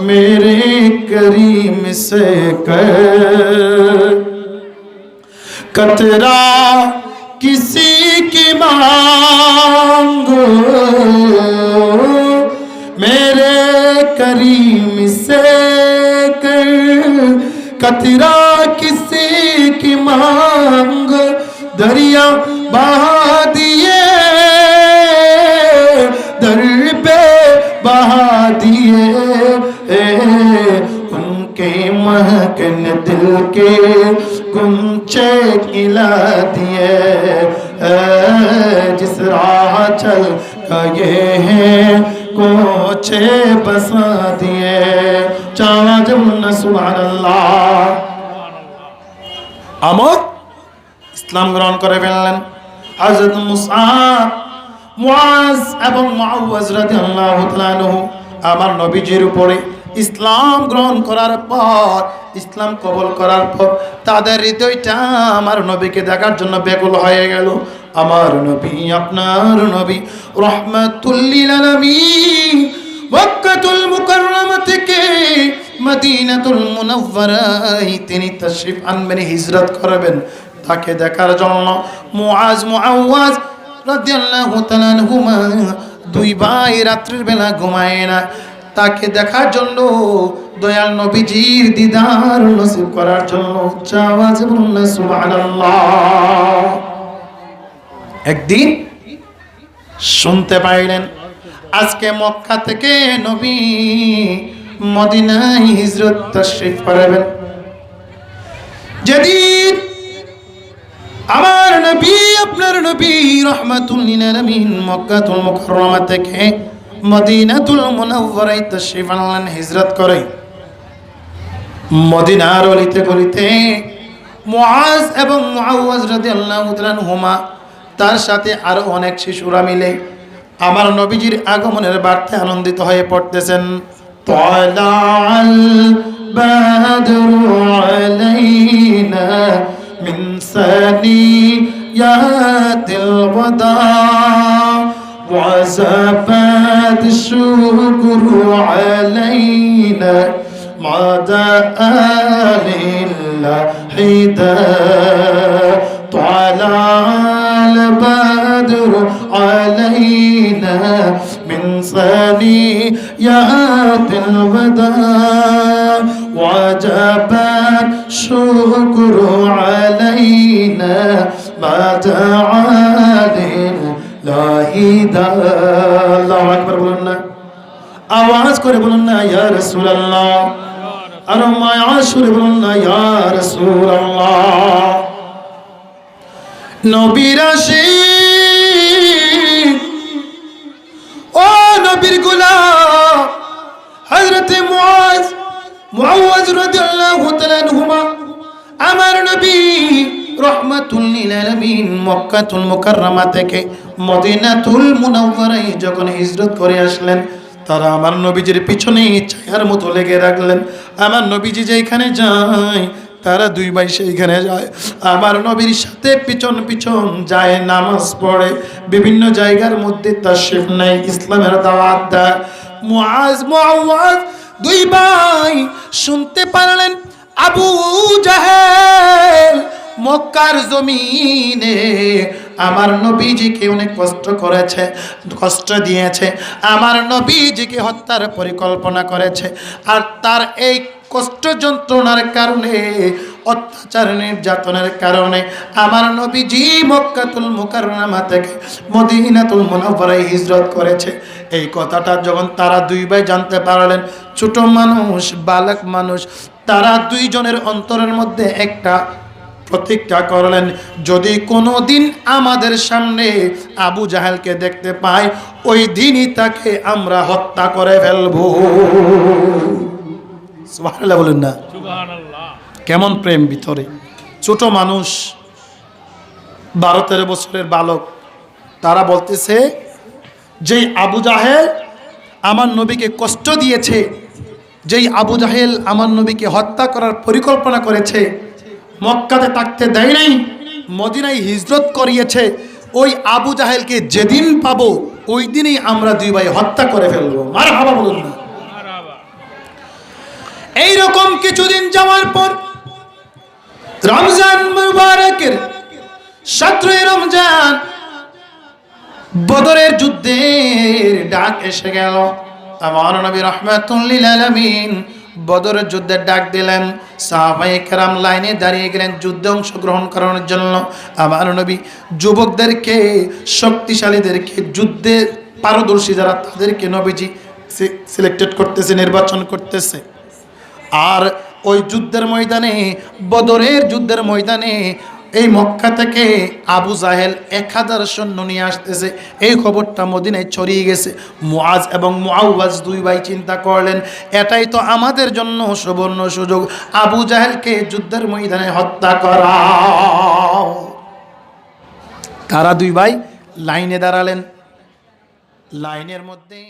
मेरे करीम से कर। कतरा किसी की मांगो। मेरे करीम से कर। कतरा किसी की मांग। दरिया لیکن دل کے گنچے کھلا دیے جس راہ چل گئے ہیں کوچے بسا دیے چاہ جمن سبحان اللہ আমদ ইসলাম গ্রহণ করে ফেললেন হযরত মুসআব মুআজ এবং মুআওয়াজ রাদিয়াল্লাহু তাআলা আমার নবীজির উপরে ইসলাম গ্রহণ করার পর, ইসলাম কবল করার পর তাদের হৃদয়টা আমার নবীকে দেখার জন্য ব্যাকুল হয়ে গেল। আমার নবী, আপনার নবী রহমাতুল্লিল থেকে তিনি হিজরত করবেন। তাকে দেখার জন্য দুই ভাই রাত্রির বেলা ঘুমায় না। তাকে দেখার জন্য, দয়াল নবীজির দিদার নসিব করার জন্য উচ্চ আওয়াজে সুবহানাল্লাহ। একদিন শুনতে পাইলেন, আজকে মক্কা থেকে নবী মদিনায় হিজরত তশরিফ করাবেন। যেদিন আমার নবী, আপনার নবী রহমাতুল লিল আলামিন মক্কাতুল মুকাররমা থেকে মদিনাতুল মুনাওয়ারায় তশরিফ আনলেন হিজরত করে মদিনার অলিতে গলিতে মুআজ এবং মুআওয়াজ রাদিয়াল্লাহু তাআলা হুমা তার সাথে আরো অনেক শিশুরা মিলে আমার নবীজির আগমনের বার্তায় আনন্দিত হয়ে পড়তেছেন طلع البدر علينا من ثنيات الوداع وزفت الشكر علينا مدى آل الحدى طلع البدر علينا من ثنيات الوداع. وجب الشكر علينا ما دعا আওয়াজ করে বলুন না ইয়া আর মায়া সুরে বলুন না ইয়া রসুল নবীরা সেই রহমাতুল লিল আলামিন, মক্কাতুল মুকাররমা থেকে মদিনাতুল মুনাওয়ারায় যখন হিজরত করে আসলেন, তারা আমার নবীজির পিছনে ছায়ার মতো লেগে রাখলেন। আমার নবীজি যেখানে যায়, তারা দুই ভাই সেইখানে যায়। আমার নবীর সাথে পিছন পিছন যায়, নামাজ পড়ে। বিভিন্ন জায়গার মধ্যে তাশরিফ নেয়, ইসলামের দাওয়াত দেয়। দুই ভাই শুনতে পারলেন, আবু জাহেল মক্কার জমিনে আমার নবীজিকে অনেক কষ্ট করেছে, কষ্ট দিয়েছে। আমার নবীজিকে হত্যার পরিকল্পনা করেছে। আর তার এই কষ্ট যন্ত্রণার কারণে, অত্যাচার নির্যাতনের কারণে আমার নবীজি মক্কাতুল মুকাররমা থেকে মদিনাতুল মুনাওয়ারায় হিজরত করেছে। এই কথাটা যখন তারা দুই ভাই জানতে পারলেন, ছোট মানুষ, বালক মানুষ, তারা দুইজনের অন্তরের মধ্যে একটা প্রতিজ্ঞা করলেন যদি কোনো দিন আমাদের সামনে আবু জাহেলকে দেখতে পাই ওই দিনই তাকে আমরা হত্যা করে ফেলব। বলেন না। কেমন প্রেম ভিতরে। ছোট মানুষ বারো তেরো বছরের বালক তারা বলতেছে যেই আবু জাহেল আমার নবীকে কষ্ট দিয়েছে যেই আবু জাহেল আমার নবীকে হত্যা করার পরিকল্পনা করেছে মক্কাতে থাকতে দেয় নাই, মদিনায় হিজরত করিয়েছে, ওই আবু জাহেলকে যেদিন পাবো ওই দিনই আমরা দুই ভাই হত্যা করে ফেলব। মার হাবা বলুন না। এইরকম কিছুদিন যাওয়ার পর, রমজান মুবারকের সতেরোই রমজান বদরের যুদ্ধের ডাক এসে গেল। আমার নবী রহমাতুল্লিল আলামিন বদরের যুদ্ধের ডাক দিলেন। সাহাবাই কেরাম লাইনে দাঁড়িয়ে গেলেন যুদ্ধে অংশগ্রহণ করানোর জন্য। আমার নবী যুবকদেরকে, শক্তিশালীদেরকে, যুদ্ধে পারদর্শী যারা, তাদেরকে নবীজি সিলেক্টেড করতেছে, নির্বাচন করতেছে। আর ওই যুদ্ধের ময়দানে, বদরের যুদ্ধের ময়দানে এই মক্কা থেকে আবু জাহেল এক হাজার সৈন্য নিয়ে আসতেছে। এই খবরটা মদিনায় ছড়িয়ে গেছে। মুআজ এবং মুআওয়াজ দুই ভাই চিন্তা করলেন, এটাই তো আমাদের জন্য সুবর্ণ সুযোগ। আবু জাহেলকে যুদ্ধের ময়দানে হত্যা করা। তারা দুই ভাই লাইনে দাঁড়ালেন। লাইনের মধ্যে